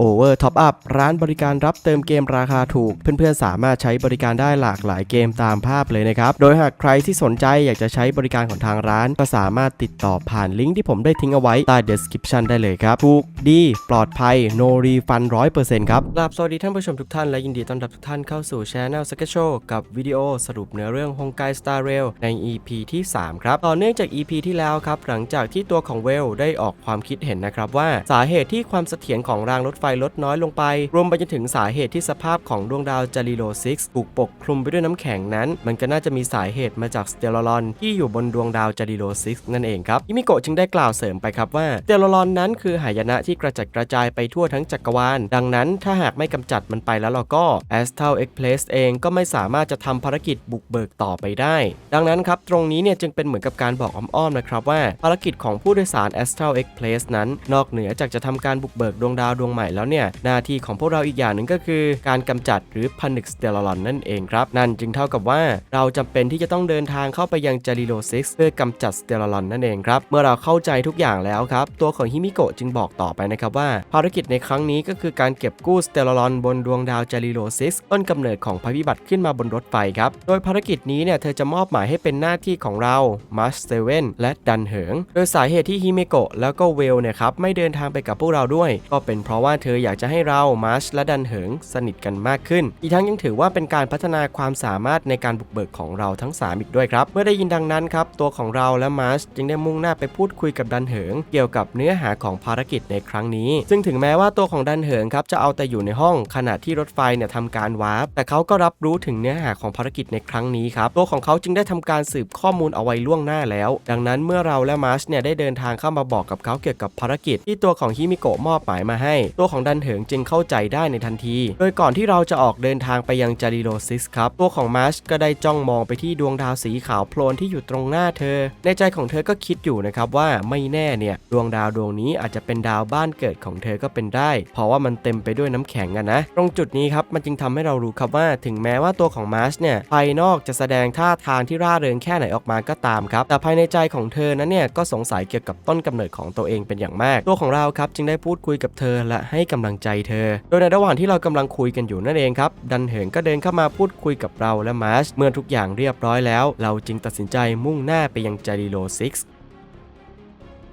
Over Top Up ร้านบริการรับเติมเกมราคาถูก เพื่อนๆ สามารถใช้บริการได้หลากหลายเกมตามภาพเลยนะครับ โดยหากใครที่สนใจอยากจะใช้บริการของทางร้าน ก็สามารถติดต่อผ่านลิงก์ที่ผมได้ทิ้งเอาไว้ใต้ description ได้เลยครับ ถูกดี ปลอดภัย no refund 100%ครับกราบสวัสดีท่านผู้ชมทุกท่านและยินดีต้อนรับทุกท่านเข้าสู่ Channel s k e t Show กับวิดีโอสรุปเนื้อเรื่อง Honkai Star Rail ใน EP ที่ 3 ครับ ต่อเนื่องจาก EP ที่แล้วครับ หลังจากที่ตัวของเวลได้ออกความคิดเห็นนะครับว่าสาเหตุที่ความเสถียรของรางรถไฟลดน้อยลงไป รวมไปจนถึงสาเหตุที่สภาพของดวงดาวจาริโล6ถูกปกคลุมไปด้วยน้ำแข็งนั้น มันก็น่าจะมีสาเหตุมาจากสเตลลอนที่อยู่บนดวงดาวจาริโล6นั่นเองครับยิมิโกะจึงได้กล่าวเสริมไปครับว่าสเตลลอนนั้นคือหายนะที่กระจัดกระจายไปทั่วทั้งจักรวาล ดังนั้นถ้าหากไม่กำจัดมันไปแล้วเราก็ Astral Express เองก็ไม่สามารถจะทำภารกิจบุกเบิกต่อไปได้ ดังนั้นครับตรงนี้เนี่ยจึงเป็นเหมือนกับการบอกอ้อมๆนะครับว่าภารกิจของผู้โดยสาร Astral Express นั้น นอกเหนือจากจะทำการบุกเบิกดวงดาวดวงใหม่แล้วเนี่ยหน้าที่ของพวกเราอีกอย่างหนึ่งก็คือ การกำจัดหรือผนึกสเตลลอนนั่นเองครับนั่นจึงเท่ากับว่าเราจำเป็นที่จะต้องเดินทางเข้าไปยังจาริโล6เพื่อกำจัดสเตลลอนนั่นเองครับเมื่อเราเข้าใจทุกอย่างแล้วครับตัวของฮิมิโกะจึงบอกต่อไปนะครับว่า ภารกิจในครั้งนี้ก็คือการเก็บกู้สเตลลอนบนดวงดาวจาริโล6ต้นกำเนิดของภัยพิบัติขึ้นมาบนรถไฟครับโดยภารกิจนี้เนี่ยเธอจะมอบหมายให้เป็นหน้าที่ของเรามาสเซเว่นและดันเหิง โดยสาเหตุที่ฮิเมโกะแล้วก็เวลเนี่ยครับไม่เดินทางไปกับพวกเราด้วย ก็เป็นเพราะว่าเธออยากจะให้เรามาร์ชและดันเหิงสนิทกันมากขึ้น อีกทั้งยังถือว่าเป็นการพัฒนาความสามารถในการบุกเบิกของเราทั้ง 3 อีกด้วยครับ เมื่อได้ยินดังนั้นครับตัวของเราและมาร์ชจึงได้มุ่งหน้าไปพูดคุยกับดันเหิง เกี่ยวกับเนื้อหาของภารกิจในครั้งนี้ ซึ่งถึงแม้ว่าตัวของดันเหิงครับจะเอาแต่อยู่ในห้องขณะที่รถไฟเนี่ยทำการวาร์ปแต่เขาก็รับรู้ถึงเนื้อหาของภารกิจในครั้งนี้ครับตัวของเขาจึงได้ทำการสืบข้อมูลเอาไว้ล่วงหน้าแล้ว ดังนั้นเมื่อเราและมาร์ชเนี่ยได้เดินทางเข้ามาบอกกับเขาเกี่ยวกับภารกิจที่ตัวของฮิมิโกะมอบหมายมาให้ ตัวของดันเหิงจึงเข้าใจได้ในทันที โดยก่อนที่เราจะออกเดินทางไปยังจาริโลซิสครับ ตัวของมาร์ชก็ได้จ้องมองไปที่ดวงดาวสีขาวโพลนที่อยู่ตรงหน้าเธอ ในใจของเธอก็คิดอยู่นะครับว่าไม่แน่เนี่ยดวงดาวดวงนี้อาจจะเป็นดาวบ้านเกิดของเธอก็เป็นได้ เพราะว่ามันเต็มไปด้วยน้ำแข็งอะนะ ตรงจุดนี้ครับมันจึงทำให้เรารู้ครับว่าถึงแม้ว่าตัวของมาร์ชเนี่ยภายนอกจะแสดงท่าทางที่ร่าเริงแค่ไหนออกมาก็ตามครับ แต่ภายในใจของเธอนั้นเนี่ยก็สงสัยเกี่ยวกับต้นกำเนิดของตัวเองเป็นอย่างมาก ตัวของเราครับจึงได้พูดคุยกับเธอและให้กำลังใจเธอ โดยในระหว่างที่เรากำลังคุยกันอยู่นั่นเองครับ ดันเหิงก็เดินเข้ามาพูดคุยกับเราและมาร์ชเมื่อทุกอย่างเรียบร้อยแล้ว เราจึงตัดสินใจมุ่งหน้าไปยังจาริโลซิก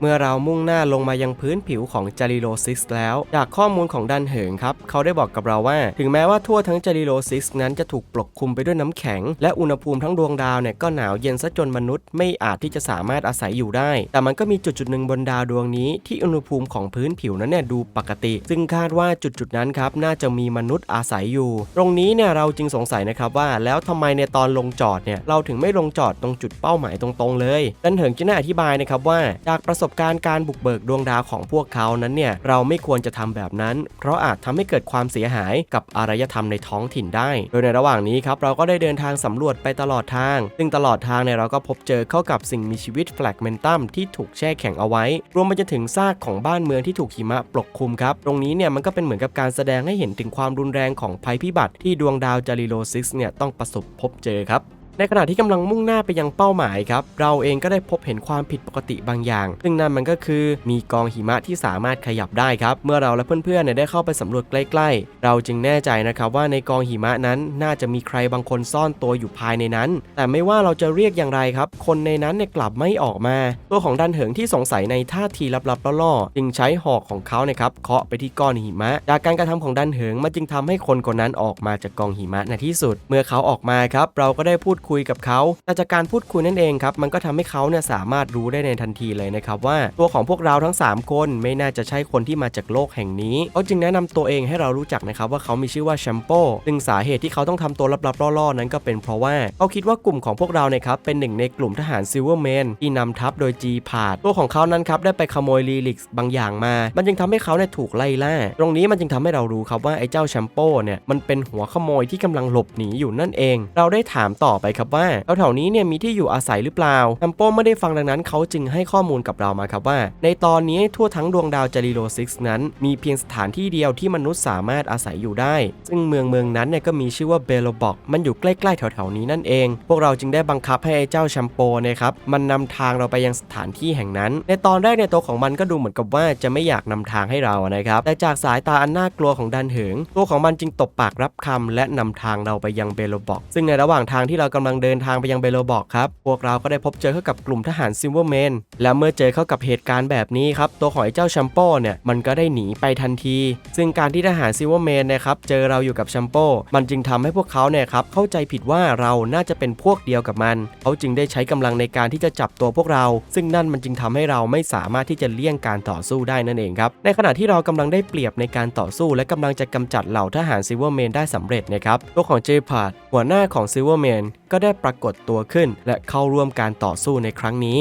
เมื่อเรามุ่งหน้าลงมายังพื้นผิวของจาริโลซิสแล้ว จากข้อมูลของดันเหิงครับ เขาได้บอกกับเราว่า ถึงแม้ว่าทั่วทั้งจาริโลซิสนั้นจะถูกปกคลุมไปด้วยน้ำแข็ง และอุณหภูมิทั้งดวงดาวเนี่ยก็หนาวเย็นซะจนมนุษย์ไม่อาจที่จะสามารถอาศัยอยู่ได้ แต่มันก็มีจุดจุดหนึ่งบนดาวดวงนี้ที่อุณหภูมิของพื้นผิวนั้นเนี่ยดูปกติ ซึ่งคาดว่าจุดจุดนั้นครับน่าจะมีมนุษย์อาศัยอยู่ ตรงนี้เนี่ยเราจึงสงสัยนะครับว่า แล้วทำไมในตอนลงจอดเนี่ยเราถึงไม่ลงจอดตรงจุดเป้าหมายตรงๆเลย ดันเหิงจึงได้อธิบายนะครับว่าจากประสบการณ์การบุกเบิกดวงดาวของพวกเขานั้นเนี่ยเราไม่ควรจะทำแบบนั้น เพราะอาจทำให้เกิดความเสียหายกับอารยธรรมในท้องถิ่นได้ โดยในระหว่างนี้ครับเราก็ได้เดินทางสำรวจไปตลอดทาง ซึ่งตลอดทางเนี่ยเราก็พบเจอเข้ากับสิ่งมีชีวิตแฟลกเมนตัมที่ถูกแช่แข็งเอาไว้ รวมไปจนถึงซากของบ้านเมืองที่ถูกหิมะปกคลุมครับ ตรงนี้เนี่ยมันก็เป็นเหมือนกับการแสดงให้เห็นถึงความรุนแรงของภัยพิบัติที่ดวงดาวจาริโลซิสเนี่ยต้องประสบพบเจอครับ ในขณะที่กำลังมุ่งหน้าไปยังเป้าหมายครับ เราเองก็ได้พบเห็นความผิดปกติบางอย่าง ซึ่งนั่นมันก็คือมีกองหิมะที่สามารถขยับได้ครับ เมื่อเราและเพื่อนๆได้เข้าไปสำรวจใกล้ ๆ เราจึงแน่ใจนะครับว่าในกองหิมะนั้นน่าจะมีใครบางคนซ่อนตัวอยู่ภายในนั้น แต่ไม่ว่าเราจะเรียกอย่างไรครับ คนในนั้นเนี่ยกลับไม่ออกมา ตัวของดันเหิงที่สงสัยในท่าทีลับๆล่อๆจึงใช้หอกของเขานะครับเคาะไปที่ก้อนหิมะ จากการกระทำของดันเหิงมันจึงทำให้คนคนนั้นออกมาจากกองหิมะในที่สุด เมื่อเขาออกมาครับเราก็ได้พูดคุยกับเขาแต่จากการพูดคุยนั่นเองครับมันก็ทำให้เขาเนี่ยสามารถรู้ได้ในทันทีเลยนะครับว่าตัวของพวกเราทั้ง 3 คนไม่น่าจะใช่คนที่มาจากโลกแห่งนี้เขาจึงแนะนำตัวเองให้เรารู้จักนะครับว่าเขามีชื่อว่าแชมโปซึ่งสาเหตุที่เขาต้องทำตัวลับๆล่อๆ นั้นก็เป็นเพราะว่าเขาคิดว่ากลุ่มของพวกเราเนี่ยครับเป็นหนึ่งในกลุ่มทหารซิลเวอร์แมนที่นำทัพโดยจีพาดตัวของเขานั้นครับได้ไปขโมยลีลิกส์บางอย่างมา มันจึงทำให้เขาเนี่ยถูกไล่ล่า ตรงนี้มันจึงทำให้เรารู้ครับว่าไอ้เจ้าแชมโปเนี่ยมันเป็นหัวขโมยที่กำลังหลบหนีอยู่นั่นเอง เราได้ถามต่อไปครับว่าแถวๆนี้เนี่ยมีที่อยู่อาศัยหรือเปล่าแชมโป้ไม่ได้ฟังดังนั้นเขาจึงให้ข้อมูลกับเรามาครับว่า ในตอนนี้ทั่วทั้งดวงดาวจาริโลซิกนั้น มีเพียงสถานที่เดียวที่มนุษย์สามารถอาศัยอยู่ได้ ซึ่งเมืองเมืองนั้นเนี่ยก็มีชื่อว่าเบโลบอกมันอยู่ใกล้ๆแถวๆนี้นั่นเอง พวกเราจึงได้บังคับให้ไอ้เจ้าแชมโปเนะครับมันนำทางเราไปยังสถานที่แห่งนั้น ในตอนแรกในตัวของมันก็ดูเหมือนกับว่าจะไม่อยากนำทางให้เรานะครับแต่จากสายตาอันน่ากลัวของดันเหิงตัวของมันจึงตบปากรับคำและนำทางเราไปยังเบโลบอกซึ่งในระหว่างทางที่เรากำลังเดินทางไปยังเบโลบอกครับ พวกเราก็ได้พบเจอเข้ากับกลุ่มทหารซิลเวอร์แมน และเมื่อเจอเข้ากับเหตุการณ์แบบนี้ครับ ตัวของไอ้เจ้าแชมโป้เนี่ย มันก็ได้หนีไปทันที ซึ่งการที่ทหารซิลเวอร์แมนนะครับ เจอเราอยู่กับแชมโป้ มันจึงทำให้พวกเขาเนี่ยครับ เข้าใจผิดว่าเราน่าจะเป็นพวกเดียวกับมัน เขาจึงได้ใช้กำลังในการที่จะจับตัวพวกเรา ซึ่งนั่นมันจึงทำให้เราไม่สามารถที่จะเลี่ยงการต่อสู้ได้นั่นเองครับ ในขณะที่เรากำลังได้เปรียบในการต่อสู้ และกำลังจะกำจัดเหล่าทหารซิลเวอร์แมนได้สำเร็จนะครับ ตัวของเจพาร์ดหัวหน้าของซิลเวอร์แมนก็ได้ปรากฏตัวขึ้น และเข้าร่วมการต่อสู้ในครั้งนี้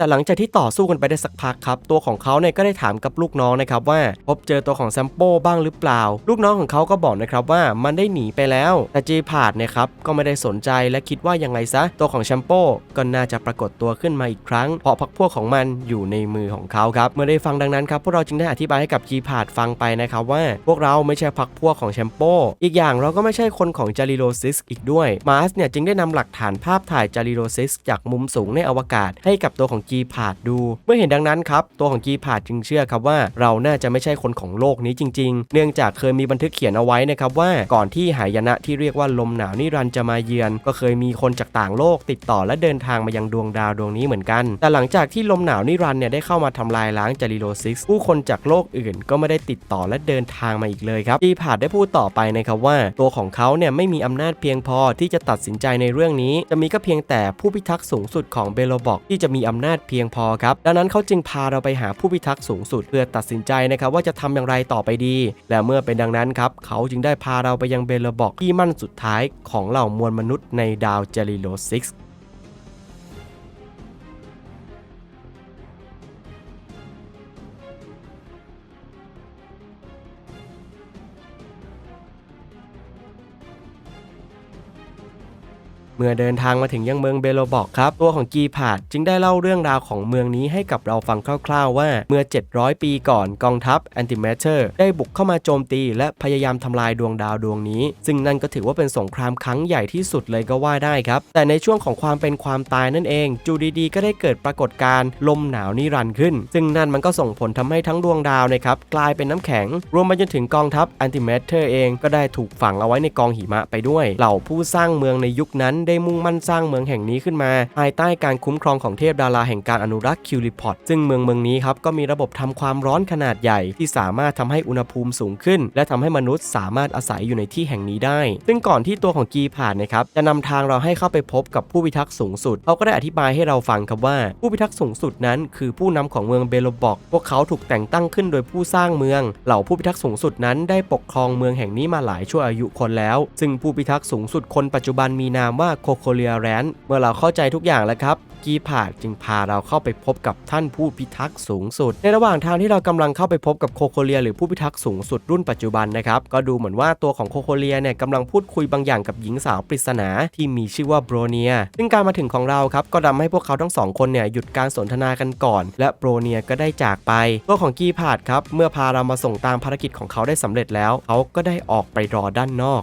แต่หลังจากที่ต่อสู้กันไปได้สักพักครับ ตัวของเขาเนี่ยก็ได้ถามกับลูกน้องนะครับว่า พบเจอตัวของแซมโปบ้างหรือเปล่า ลูกน้องของเขาก็บอกนะครับว่ามันได้หนีไปแล้ว แต่จีพาดนี่ยครับก็ไม่ได้สนใจและคิดว่ายังไงซะ ตัวของแชมโปก็น่าจะปรากฏตัวขึ้นมาอีกครั้ง เพราะพักพวกของมันอยู่ในมือของเขาครับเมื่อได้ฟังดังนั้นครับพวกเราจึงได้อธิบายให้กับจีพาดฟังไปนะครับว่า พวกเราไม่ใช่พักพวกของแชมโปอีกอย่างเราก็ไม่ใช่คนของจาริโรซิสอีกด้วยมาร์สเนี่ยจึงได้นำหลักฐานภาพถ่ายจาริโรซิสจากมุมสูงในอวกาศให้กับตัวของจีพาดดู เมื่อเห็นดังนั้นครับ ตัวของจีพาดจึงเชื่อครับว่า เราน่าจะไม่ใช่คนของโลกนี้จริง ๆ เนื่องจากเคยมีบันทึกเขียนเอาไว้นะครับว่าก่อนที่หายนะที่เรียกว่าลมหนาวนิรันจะมาเยือน ก็เคยมีคนจากต่างโลกติดต่อและเดินทางมายังดวงดาวดวงนี้เหมือนกัน แต่หลังจากที่ลมหนาวนิรันเนี่ยได้เข้ามาทำลายล้างจาริโลซิกผู้คนจากโลกอื่น ก็ไม่ได้ติดต่อและเดินทางมาอีกเลยครับจีพาดได้พูดต่อไปนะครับว่า ตัวของเขาเนี่ยไม่มีอำนาจเพียงพอที่จะตัดสินใจในเรื่องนี้ จะมีก็เพียงแต่ผู้พิทักษ์สูงสุดของเบโลบอกที่จะมีอำนาจเพียงพอครับ ดังนั้นเขาจึงพาเราไปหาผู้พิทักษ์สูงสุด เพื่อตัดสินใจนะครับว่าจะทำอย่างไรต่อไปดี และเมื่อเป็นดังนั้นครับเขาจึงได้พาเราไปยังเบลบอกที่มั่นสุดท้ายของเหล่ามวลมนุษย์ในดาวเจลิโลซิก เมื่อเดินทางมาถึงยังเมืองเบโลบอกครับตัวของกีพาดจึงได้เล่าเรื่องราวของเมืองนี้ให้กับเราฟังคร่าวๆว่าเมื่อ 700 ปีก่อนกองทัพแอนติเมเ e อร์ได้บุกเข้ามาโจมตี และพยายามทำลายดวงดาวดวงนี้ ซึ่งนั่นก็ถือว่าเป็นสงครามครั้งใหญ่ที่สุดเลยก็ว่าได้ครับ แต่ในช่วงของความเป็นความตายนั่นเอง จูดีๆ ก็ได้เกิดปรากฏการณ์ลมหนาวนิรันดร์ขึ้น ซึ่งนั่นมันก็ส่งผลทำให้ทั้งดวงดาวนะครับกลายเป็นน้ำแข็ง รวมไปจนถึงกองทัพแอนติเมเ e อร์เองก็ได้ถูกฝังเอาไว้ในกองหิมะไปด้วย เหล่าผู้สร้างเมืองในยุคนั้นได้มุ่งมั่นสร้างเมืองแห่งนี้ขึ้นมา ภายใต้การคุ้มครองของเทพดาราแห่งการอนุรักษ์คิวริพอตซึ่งเมืองเมืองนี้ครับก็มีระบบทำความร้อนขนาดใหญ่ ที่สามารถทำให้อุณหภูมิสูงขึ้น และทำให้มนุษย์สามารถอาศัยอยู่ในที่แห่งนี้ได้ ซึ่งก่อนที่ตัวของกีผ่านนะครับจะนำทางเราให้เข้าไปพบกับผู้พิทักษ์สูงสุดเขาก็ได้อธิบายให้เราฟังครับว่า ผู้พิทักษ์สูงสุดนั้น คือผู้นำของเมืองเบโลบอก พวกเขาถูกแต่งตั้งขึ้นโดยผู้สร้างเมือง เหล่าผู้พิทักษ์สูงสุดนั้นได้ปกครองเมืองแห่งนี้มาหลายชั่วอายุคนแล้ว ซึ่งผู้พิทักษ์สูงสุดคนปัจจุบันมีนามว่าโคโคเลียแรนเมื่อเราเข้าใจทุกอย่างแล้วครับ กีพาดจึงพาเราเข้าไปพบกับท่านผู้พิทักษ์สูงสุด ในระหว่างทางที่เรากำลังเข้าไปพบกับโคโคเลีย หรือผู้พิทักษ์สูงสุดรุ่นปัจจุบันนะครับก็ดูเหมือนว่าตัวของโคโคเลียเนี่ยกำลังพูดคุยบางอย่างกับหญิงสาวปริศนาที่มีชื่อว่าโบรเนีย ซึ่งการมาถึงของเราครับก็ทำให้พวกเขาทั้งสองคนเนี่ยหยุดการสนทนากันก่อน และโบรเนียก็ได้จากไปตัวของกีพาดครับเมื่อพาเรามาส่งตามภารกิจของเขาได้สำเร็จแล้ว เขาก็ได้ออกไปรอด้านนอก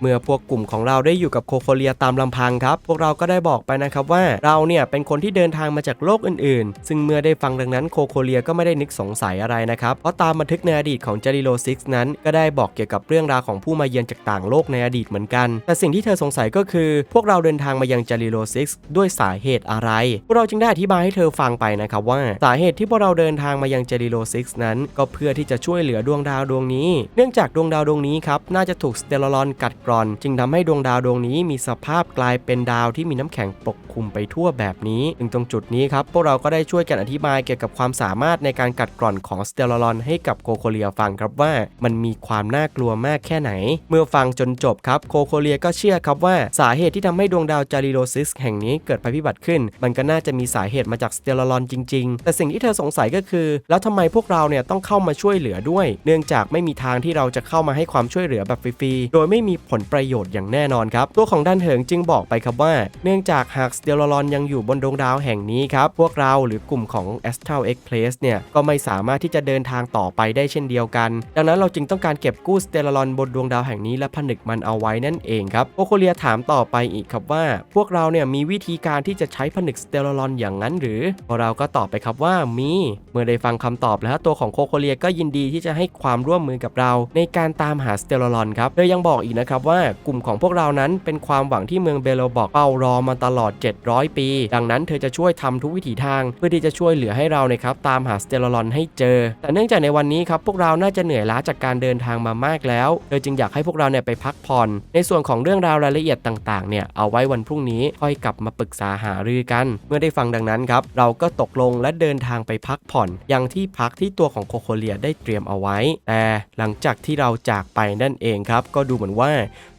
เมื่อพวกกลุ่มของเราได้อยู่กับโคโคเลียตามลำพังครับ พวกเราก็ได้บอกไปนะครับว่าเราเนี่ยเป็นคนที่เดินทางมาจากโลกอื่นๆ ซึ่งเมื่อได้ฟังดังนั้นโคโคเลียก็ไม่ได้นึกสงสัยอะไรนะครับ เพราะตามบันทึกในอดีตของจาริโลซิกนั้น ก็ได้บอกเกี่ยวกับเรื่องราวของผู้มาเยือนจากต่างโลกในอดีตเหมือนกัน แต่สิ่งที่เธอสงสัยก็คือ พวกเราเดินทางมายังจาริโลซิกด้วยสาเหตุอะไร พวกเราจึงได้อธิบายให้เธอฟังไปนะครับว่าสาเหตุที่พวกเราเดินทางมายังจาริโลซิกนั้น ก็เพื่อที่จะช่วยเหลือดวงดาวดวงนี้ เนื่องจากดวงดาวดวงนี้ครับน่าจะถูกสเตลลอนกัดกรอน จึงทำให้ดวงดาวดวงนี้มีสภาพกลายเป็นดาวที่มีน้ำแข็งปกคลุมไปทั่วแบบนี้ถึงตรงจุดนี้ครับพวกเราก็ได้ช่วยกันอธิบายเกี่ยวกับความสามารถในการกัดกร่อนของสเตลลอนให้กับโคโคเลียฟังครับว่ามันมีความน่ากลัวมากแค่ไหน เมื่อฟังจนจบครับโคโคเลียก็เชื่อครับว่าสาเหตุที่ทำให้ดวงดาวจาริโรซิสแห่งนี้เกิดภัยพิบัติขึ้น มันก็น่าจะมีสาเหตุมาจากสเตลลอนจริง ๆ แต่สิ่งที่เธอสงสัยก็คือ แล้วทำไมพวกเราเนี่ยต้องเข้ามาช่วยเหลือด้วย เนื่องจากไม่มีทางที่เราจะเข้ามาให้ความช่วยเหลือแบบฟรีๆโดยไม่มีผลประโยชน์อย่างแน่นอนครับ ตัวของดันเหิงจึงบอกไปครับว่า เนื่องจากหากสเตลลอนยังอยู่บนดวงดาวแห่งนี้ครับ พวกเราหรือกลุ่มของ Astral X Place เนี่ย ก็ไม่สามารถที่จะเดินทางต่อไปได้เช่นเดียวกัน ดังนั้นเราจึงต้องการเก็บกู้สเตลลอนบนดวงดาวแห่งนี้และผนึกมันเอาไว้นั่นเองครับโอโคเลียถามต่อไปอีกครับว่า พวกเราเนี่ยมีวิธีการที่จะใช้ผนึกสเตลลอนอย่างนั้นหรือพวกเราก็ตอบไปครับว่ามี เมื่อได้ฟังคำตอบแล้วตัวของโคโคเลียก็ยินดีที่จะให้ความร่วมมือกับเรา ในการตามหาสเตลลอนครับโดยยังบอกอีกนะครับว่ากลุ่มของพวกเรานั้นเป็นความหวังที่เมืองเบโลบอกเป้ารอมาตลอด 700 ปี ดังนั้นเธอจะช่วยทำทุกวิถีทาง เพื่อที่จะช่วยเหลือให้เรานะครับตามหาสเตลลอนให้เจอ แต่เนื่องจากในวันนี้ครับพวกเราน่าจะเหนื่อยล้าจากการเดินทางมามากแล้วเธอจึงอยากให้พวกเราเนี่ยไปพักผ่อน ในส่วนของเรื่องราวรายละเอียดต่างๆเนี่ยเอาไว้วันพรุ่งนี้ค่อยกลับมาปรึกษาหารือกัน เมื่อได้ฟังดังนั้นครับเราก็ตกลงและเดินทางไปพักผ่อน ยังที่พักที่ตัวของโคโคเลียได้เตรียมเอาไว้ แต่หลังจากที่เราจากไปนั่นเองครับ ก็ดูเหมือนว่า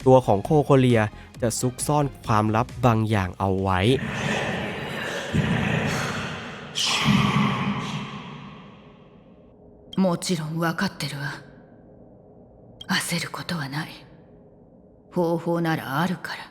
ตัวของโคโคเลียจะซุกซ่อนความลับบางอย่างเอาไว้ もちろん分かってるわ焦ることはない方法ならあるから